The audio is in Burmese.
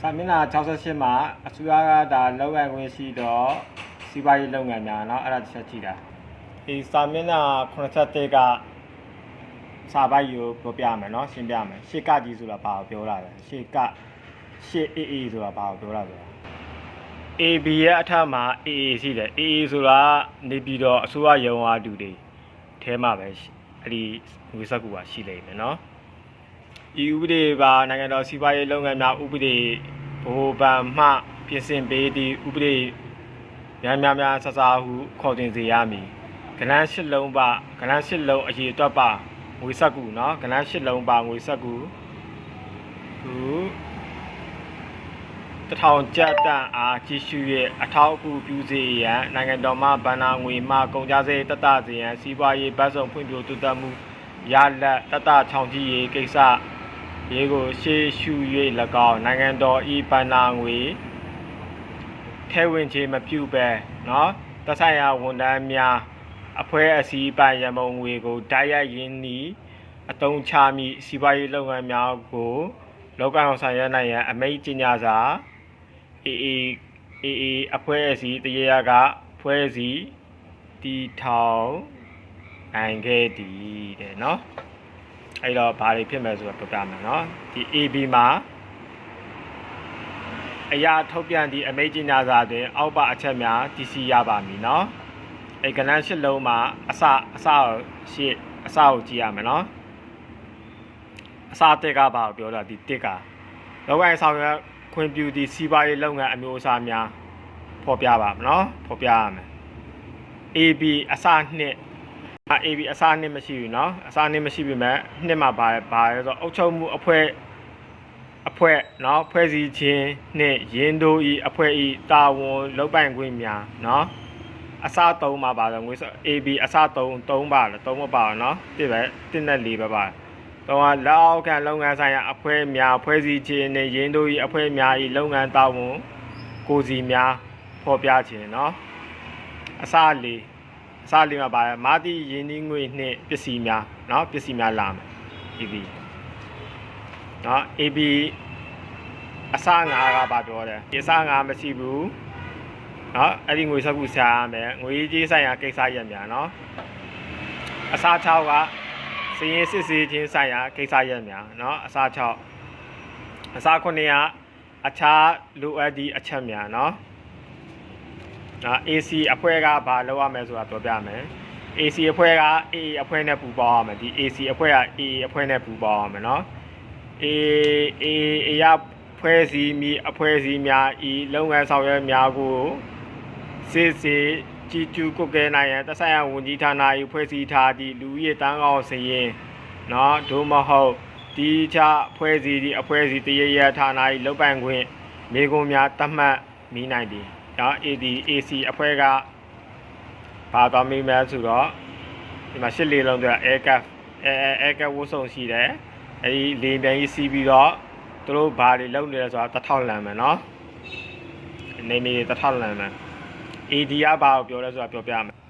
စာမျက်နှာ68မှာအစိုးရကဒါလောက်ရခွင့်ရှိတော့စီးပွားရေးလုပ်ငန်းများเนาะအဲ့ဒါတစ်ချက်ကြည့်တာဒီစာမျက်နှာ81ကစာပိုက်ကိုပြောပြမယ်เนาะရှင်းပြမယ်ရှေ့ကကြီးဆိုတာဘာကိုပြောတာလဲရှေ့ကရှေ့ AA ဆိုတာဘာကိုပြောတာလဲ AB ရဲ့အထက်မှာ AA ရှိတယ် AA ဆိုတာနေပြီးတော့အစိုးရရုံးအားတူတွေအဲမှာပဲရှိအဲ့ဒီငွေစက်ကူပါရှိလိမ့်မယ်เนาะ ဤဥပဒေပါနိုင်ငံတော်စီးပွားရေးလုပ်ငန်းများဥပဒေဗဟိုဗန်မှပြင်ဆင်ပေးသည့်ဥပဒေများများများဆဆဟုခေါ်တင်စေရမည်ကဏ္ဍ၈လုံးပါကဏ္ဍ၈လုံးအရေးအတွက်ပါငွေဆက်ကူเนาะကဏ္ဍ၈လုံးပါငွေဆက်ကူဟုတထောင်ကျပ်တန်အားကြီးစု၍အထောက်အကူပြုစေရန်နိုင်ငံတော်မှဗန္နာငွေမှကုန်ကြစေတတစေရန်စီးပွားရေးဗတ်စုံဖွံ့ဖြိုးတိုးတက်မှုရလက်တတချောင်ကြီးရေးကိစ္စ ရေကိုရှေးရှု၍၎င်းနိုင်ငံတော်ဤပဏာငွေထဲဝင်ခြင်းမပြုပဲเนาะတဆိုင်ရာဝန်ထမ်းများအဖွဲအစည်းပိုင်ရမုံငွေကိုတိုက်ရိုက်ရင်းနှီးအတုံးချမိစီးပွားရေးလုပ်ငန်းများကိုလောကအောင်ဆိုင်ရနိုင်ရန်အမိန့်ကြေညာစာအေအေအေအေအဖွဲအစည်းတရေရကဖွဲစည်းတီထောင်နိုင်ခဲ့သည်တဲ့เนาะ အဲ့တော့ဘာတွေဖြစ်မယ်ဆိုတော့ပြပြမယ်နော်ဒီ AB မှာအရာထုတ်ပြန်သည့်အမိန့်ကြေညာစာတွင် အောက်ပါအချက်များတည်ရှိရပါမည်နော်အဲကဏ္ဍရှစ်လုံးမှာအစအစရှစ်အစကိုကြည့်ရမယ်နော်အစတက်ကဘာကိုပြောတာဒီတက်ကလောကိုင်းဆောင်ရွက်ခွင့်ပြုသည့်စီးပွားရေးလုပ်ငန်းအမျိုးအစားများဖော်ပြပါမယ်နော်ဖော်ပြရမယ် AB အစနှစ် အာ AB အစားနှစ်မရှိဘူးเนาะအစားနှစ်မရှိပြီမဲ့နှစ်မှာပါပါလဲဆိုတော့အုပ်ချုပ်မှုအဖွဲ့အဖွဲ့เนาะဖွဲ့စည်းခြင်းနှစ်ရင်းတို့ဤအဖွဲ့ဤတာဝန်လုပ်ပိုင်ခွင့်များเนาะအစား၃မှာပါဆိုငွေစ AB အစား၃၃ပါလား၃မပါဘူးเนาะတစ်ပဲတစ်နဲ့၄ပဲပါတော့လောက်ကန်လုပ်ငန်းဆိုင်ရာအဖွဲ့များဖွဲ့စည်းခြင်းနဲ့ရင်းတို့ဤအဖွဲ့များဤလုပ်ငန်းတာဝန်ကိုစီများဖော်ပြခြင်းเนาะအစား၄ အစားလေးမှာပါမာတိယင်းနှင်းငွေနှင့်ပစ္စည်းများเนาะပစ္စည်းများလာမယ် AB เนาะ AB အစားငါးကပါပြောတယ်ဒီအစားငါးမရှိဘူးเนาะအဲ့ဒီငွေစက်ကူရှာရမယ်ငွေကြီးဆိုင်ရာကိစ္စရက်များเนาะအစား6ကစည်ရင်စစ်စေးချင်းဆိုင်ရာကိစ္စရက်များเนาะအစား6အစား9ကအခြားလိုအပ်သည့်အချက်များเนาะ နော် AC အဖွဲ့ကဘာလုပ်ရမလဲဆိုတာပြောပြမယ် AC အဖွဲ့က AA အဖွဲ့နဲ့ပူးပေါင်းရမယ်ဒီ AC အဖွဲ့က AA အဖွဲ့နဲ့ပူးပေါင်းရမယ်နော် AA AA ရဖွဲ့စည်းမိအဖွဲ့အစည်းများဤလုပ်ငန်းဆောင်ရွက်များကိုစစ်စစ်ကြည်ကျူကုတ်ကဲနိုင်ရန်သက်ဆိုင်ရာဝန်ကြီးဌာန၏ဖွဲ့စည်းထားသည့်လူဦးရေတန်းကောင်စရင်နော်ဒို့မဟုတ်ဒီချအဖွဲ့အစည်းဒီအဖွဲ့အစည်းတရရဌာန၏လုပ်ပိုင်ခွင့်မိကုံများတတ်မှတ်မိနိုင်သည် နော် AD AC အဖွဲ့ကဘာသွားမိမဲဆိုတော့ဒီမှာရှစ်လေးလုံးတွေက aircraft air aircraft ဝတ်စုံရှိတယ်အဲဒီလေပြန်ကြီးစီးပြီးတော့သူတို့ဘာတွေလုပ်နေလဲဆိုတာတစ်ထောက်လမ်းမယ်နော်နေမီတွေတစ်ထောက်လမ်းမယ် AD ကဘာကိုပြောလဲဆိုတာပြောပြမယ်